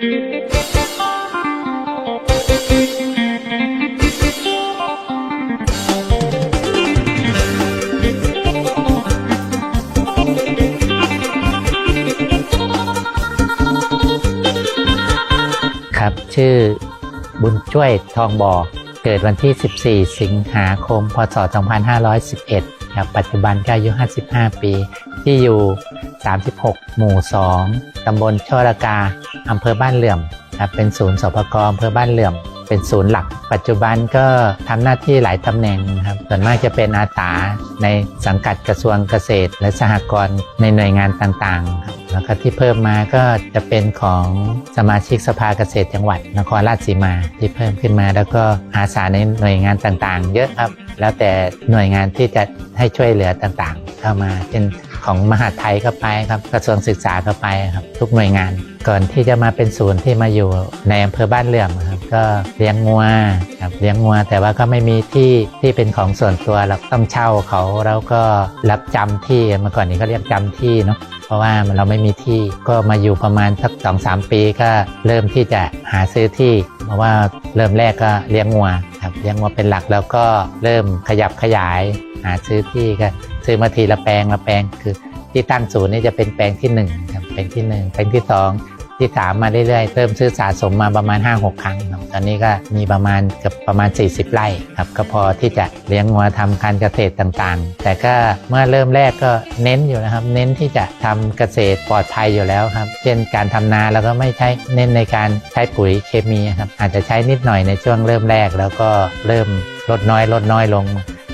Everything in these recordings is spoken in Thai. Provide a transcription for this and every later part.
ครับชื่อบุญช่วยทองบ่อเกิดวันที่ 14 สิงหาคม พศ 2511 ครับ ปัจจุบันก็อายุ 55 ปี ที่อยู่ 36 หมู่ 2 ตำบลช่อระกา อำเภอบ้านเหลื่อมครับเป็นศูนย์สปกอำเภอบ้านเหลื่อม เป็นศูนย์หลัก ปัจจุบันก็ทำหน้าที่หลายตำแหน่งครับ ส่วนมากจะเป็นอาสาในสังกัดกระทรวงเกษตร และสหกรณ์ในหน่วยงานต่างๆครับแล้วก็ที่เพิ่มมาก็จะเป็นของสมาชิกสภาเกษตรจังหวัดนครราชสีมาที่เพิ่มขึ้นมา แล้วก็อาสาในหน่วยงานต่างๆ เยอะครับ แล้วแต่หน่วยงานที่จะให้ช่วยเหลือต่างๆ เข้ามาเช่น ของมหาไทยก็ไปครับกระทรวงศึกษาก็ไปครับ ทุกหน่วยงาน ก่อนที่จะมาเป็นศูนย์ที่มาอยู่ในอำเภอบ้านเหลื่อมครับก็เลี้ยงงัวครับเลี้ยงงัวแต่ว่าก็ไม่มีที่ที่เป็นของส่วนตัวเราต้องเช่าเขาแล้วก็รับจำที่เมื่อก่อนนี้เขาเรียกจำที่เนาะเพราะว่าเราไม่มีที่ก็มาอยู่ประมาณสักสองสามปีก็เริ่มที่จะหาซื้อที่ เพราะว่าเริ่มแรกก็เลี้ยงงัวครับเลี้ยงงัวเป็นหลักแล้วก็เริ่มขยับขยายหาซื้อที่ก็ ซื้อมาทีละแปลงละแปลงคือที่ตั้งศูนย์นี่จะเป็นแปลงที่1ครับแปลงที่ 1 แปลงที่ 2 ที่ 3 มาเรื่อยๆ เริ่มซื้อสะสมมาประมาณ 5-6 ครั้งครับตอนนี้ก็มีประมาณเกือบประมาณ 40 ไร่ครับก็พอที่จะเลี้ยงงัวทำการเกษตรต่างๆ แต่ก็เมื่อเริ่มแรกก็เน้นอยู่นะครับ เน้นที่จะทำเกษตรปลอดภัยอยู่แล้วครับ เช่นการทำนาแล้วก็ไม่ใช้เน้นในการใช้ปุ๋ยเคมีครับอาจจะใช้นิดหน่อยในช่วงเริ่มแรก แล้วก็เริ่มลดน้อยลดน้อยลง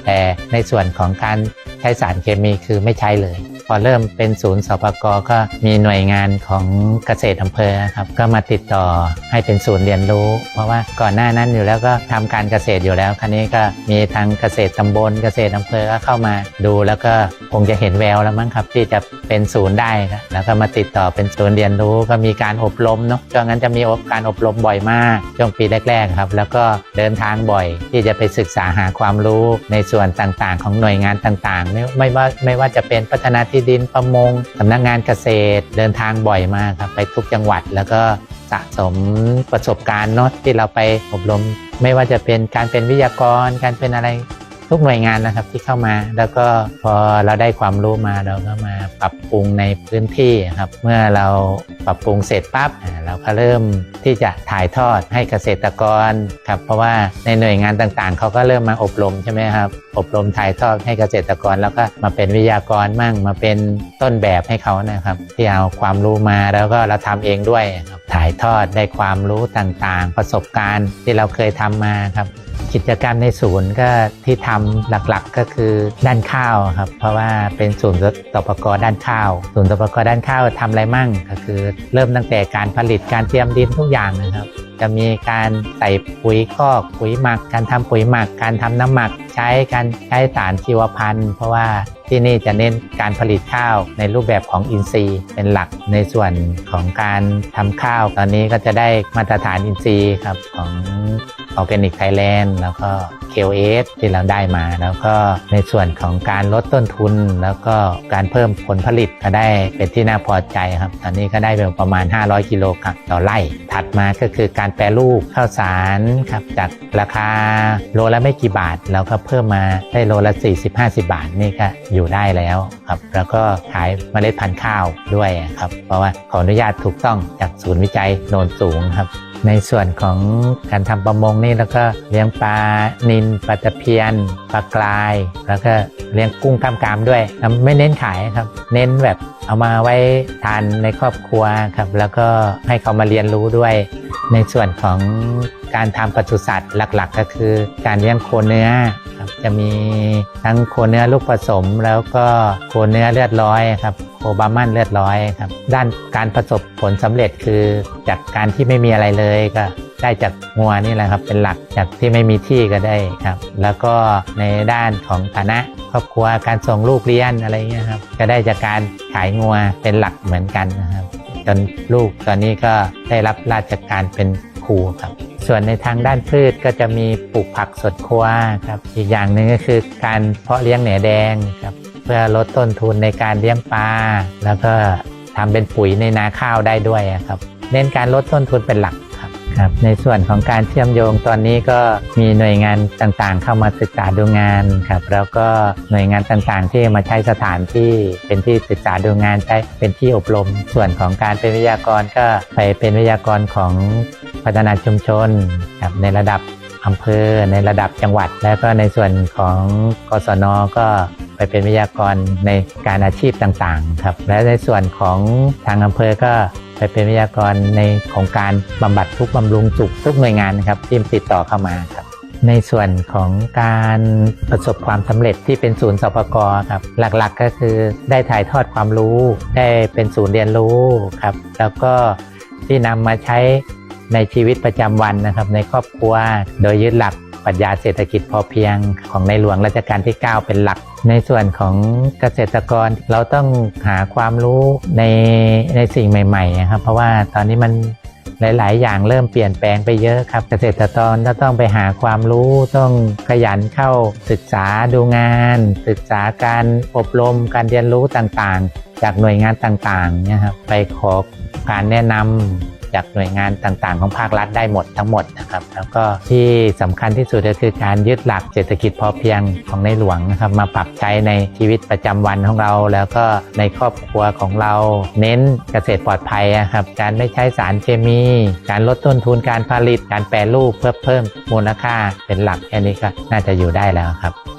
แต่ในส่วนของการ ช้สารเคมีคือไม่ใช้เลย พอเริ่มเป็นศูนย์สปกก็มีหน่วยงานของเกษตรอำเภอครับก็มาติดต่อให้เป็นศูนย์เรียนรู้ เพราะว่าก่อนหน้านั้นอยู่แล้วก็ทำการเกษตรอยู่แล้วครั้นี้ก็มีทางเกษตรตำบลเกษตรอำเภอก็เข้ามาดู แล้วก็คงจะเห็นแววแล้วมั้งครับ ที่จะเป็นศูนย์ได้ครับแล้วก็มาติดต่อเป็นศูนย์เรียนรู้ก็มีการอบรมเนาะช่วงนั้นจะมีการอบรมบ่อยมากช่วงปีแรกๆครับ แล้วก็เดินทางบ่อยที่จะไปศึกษาหาความรู้ในส่วนต่างๆ ของหน่วยงานต่างๆ ไม่ไม่ว่าไม่ว่าจะเป็นพัฒนาที่ดินประมงสำนักงานเกษตร เดินทางบ่อยมากครับไปทุกจังหวัดแล้วก็สะสมประสบการณ์เนาะที่เราไปอบรม ไม่ว่าจะเป็นการเป็นวิทยากรการเป็นอะไร ทุกหน่วยงานนะครับที่เข้ามา แล้วก็พอเราได้ความรู้มาเราก็มาปรับปรุงในพื้นที่ครับ เมื่อเราปรับปรุงเสร็จปั๊บเราก็เริ่มที่จะถ่ายทอดให้เกษตรกรครับเพราะว่าในหน่วยงานต่างๆ เขาก็เริ่มมาอบรมใช่ไหมครับอบรมถ่ายทอดให้เกษตรกรแล้วก็มาเป็นวิทยากรมั่งมาเป็นต้นแบบให้เขานะครับที่เอาความรู้มาแล้วก็เราทำเองด้วยครับถ่ายทอดได้ความรู้ต่างๆ ประสบการณ์ที่เราเคยทำมาครับ กิจกรรมในศูนย์ก็ที่ทำหลักๆก็คือด้านข้าวครับ เพราะว่าเป็นศูนย์ตปกด้านข้าว ศูนย์ตปกด้านข้าวทำอะไรมั่งก็คือ เริ่มตั้งแต่การผลิตการเตรียมดินทุกอย่างนะครับ จะมีการใส่ปุ๋ยคอกปุ๋ยหมัก การทำปุ๋ยหมัก การทำน้ำหมัก ใช้การใช้สารชีวพันธุ์ เพราะว่าที่นี่จะเน้นการผลิตข้าวในรูปแบบของอินทรีย์เป็นหลักในส่วนของการทำข้าว ตอนนี้ก็จะได้มาตรฐานอินทรีย์ครับของ ออร์แกนิกไทยแลนด์แล้วก็ KOS ที่เราได้มา แล้วก็ในส่วนของการลดต้นทุน แล้วก็การเพิ่มผลผลิตก็ได้เป็นที่น่าพอใจครับ ตอนนี้ก็ได้ประมาณ 500 กิโลกรัมต่อไร่ ถัดมาก็คือการแปรรูปข้าวสารครับจากราคาโลละไม่กี่บาทเราก็เพิ่มมาได้โลละ 40-50 บาทนี่ก็อยู่ได้แล้วครับแล้วก็ขายเมล็ดพันธุ์ข้าวด้วยครับเพราะว่าขออนุญาตถูกต้องจากศูนย์วิจัยโนนสูงครับ ในส่วนของการทำประมงนี่แล้วก็เลี้ยงปลานิลปลาตะเพียนปลากราย แล้วก็เลี้ยงกุ้งกล้ามกรามด้วย ไม่เน้นขายครับ เน้นแบบเอามาไว้ทานในครอบครัวครับ แล้วก็ให้เขามาเรียนรู้ด้วย ในส่วนของการทำปศุสัตว์หลัก ๆ ก็คือการเลี้ยงโคเนื้อ จะมีทั้งโคเนื้อลูกผสม แล้วก็โคเนื้อเลือดร้อยครับโคบามันเลือดร้อยครับด้านการประสบผลสำเร็จคือจากการที่ไม่มีอะไรเลยก็ได้จากงัวนี่แหละครับเป็นหลักจากที่ไม่มีที่ก็ได้ครับ แล้วก็ในด้านของฐานะครอบครัวการส่งลูกเรียนอะไรเงี้ยครับก็ได้จากการขายงัวเป็นหลักเหมือนกันนะครับจนลูกตอนนี้ก็ได้รับราชการเป็นครูครับ ส่วนในทางด้านพืชก็จะมีปลูกผักสดครัวครับ อีกอย่างหนึ่งก็คือการเพาะเลี้ยงแหนแดงครับ เพื่อลดต้นทุนในการเลี้ยงปลาแล้วก็ทำเป็นปุ๋ยในนาข้าวได้ด้วยครับ เน้นการลดต้นทุนเป็นหลัก ครับในส่วนของการเชื่อมโยงตอนนี้ก็มีหน่วยงานต่างๆ เข้ามาศึกษาดูงานครับแล้วก็หน่วยงานต่างๆ ที่มาใช้สถานที่เป็นที่ศึกษาดูงานใช้เป็นที่อบรม ส่วนของการเป็นวิทยากรก็ไปเป็นวิทยากรของพัฒนาชุมชนครับในระดับอำเภอในระดับจังหวัด แล้วก็ในส่วนของกศนก็ไปเป็นวิทยากรในการอาชีพต่างๆครับและในส่วนของทางอำเภอก็ ไปเป็นวิทยากรในโครงการบำบัดทุกข์บำรุงสุขทุกหน่วยงานนะครับที่ติดต่อเข้ามาครับ ในส่วนของการประสบความสำเร็จที่เป็นศูนย์สปกครับ หลักๆก็คือได้ถ่ายทอดความรู้ ได้เป็นศูนย์เรียนรู้ครับ แล้วก็ที่นำมาใช้ในชีวิตประจำวันนะครับ ในครอบครัวโดยยึดหลัก ปรัชญาเศรษฐกิจพอเพียงของในหลวงรัชกาลที่ 9 เป็นหลัก ในส่วนของเกษตรกรเราต้องหาความรู้ในในสิ่งใหม่ๆนะครับเพราะว่าตอนนี้มันหลาย ๆ อย่างเริ่มเปลี่ยนแปลงไปเยอะครับ เกษตรกรก็ต้องไปหาความรู้ต้องขยันเข้าศึกษาดูงาน ศึกษาการอบรมการเรียนรู้ต่างๆ จากหน่วยงานต่างๆนี่ยครับไปขอการแนะนำ จากหน่วยงานต่างๆ ของภาครัฐได้หมดทั้งหมดนะครับ แล้วก็ที่สำคัญที่สุดก็คือการยึดหลักเศรษฐกิจพอเพียงของในหลวงนะครับ มาปรับใช้ในชีวิตประจำวันของเรา แล้วก็ในครอบครัวของเราเน้นเกษตรปลอดภัยอะครับ การไม่ใช้สารเคมี การลดต้นทุนการผลิต การแปรรูปเพื่อเพิ่มมูลค่าเป็นหลักแค่นี้ก็น่าจะอยู่ได้แล้วครับ